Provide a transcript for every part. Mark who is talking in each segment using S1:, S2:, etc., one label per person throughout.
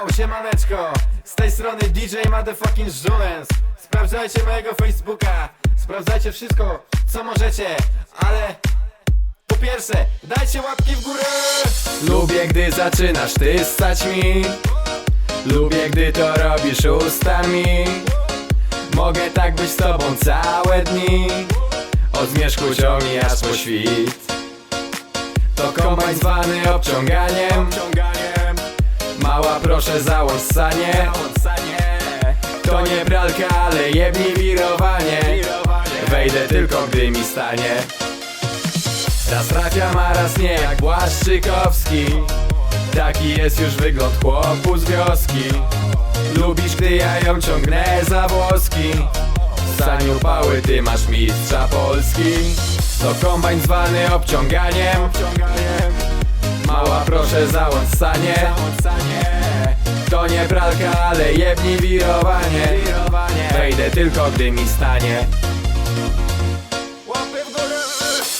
S1: Yo, siemaneczko. Z tej strony DJ Motherfucking Żulens Sprawdzajcie mojego Facebooka. Sprawdzajcie wszystko, co możecie Ale po pierwsze, dajcie łapki w górę. Lubię, gdy zaczynasz ty stać mi. Lubię, gdy to robisz ustami. Mogę tak być z tobą całe dni. Od zmierzchu ciągnie aż po świt. To kombajn zwany obciąganiem Mała proszę załącz sanie. To nie pralka, ale jebni wirowanie. Wejdę tylko gdy mi stanie. Raz trafiam, a raz nie jak Błaszczykowski. Taki jest już wygląd chłopu z wioski. Lubisz gdy ja ją ciągnę za włoski. Saniu pały ty masz mistrza Polski. To kombajn zwany obciąganiem. Mała proszę załącz sanie nie pralka, ale jebni wirowanie. Wejdę tylko gdy mi stanie.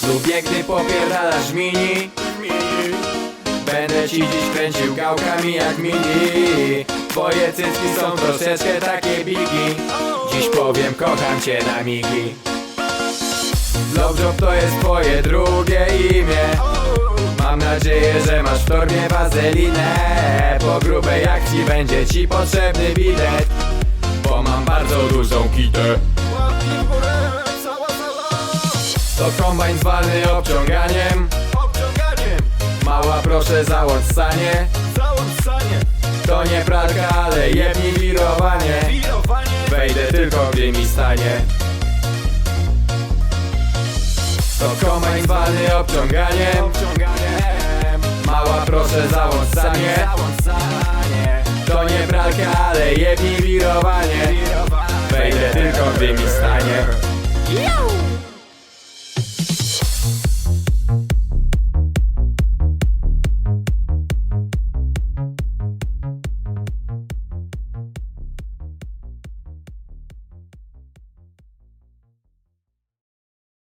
S1: Lubię gdy popierdalasz mini. Będę ci dziś kręcił gałkami jak mini. Twoje cycki są troszeczkę takie bigi. Dziś powiem kocham cię na migi. Blowjob to jest twoje drugie imię Mam nadzieję, że masz w torbie wazelinę. Po grubej akcji będzie ci potrzebny bilet Bo mam bardzo dużą kitę. To kombajn zwany obciąganiem. Mała proszę załącz sanie To nie pralka, ale jebni wirowanie. Wejdę tylko gdy mi stanie. To kombajn zwany obciąganiem ale jebni wirowanie Wejdę tylko gdy mi stanie.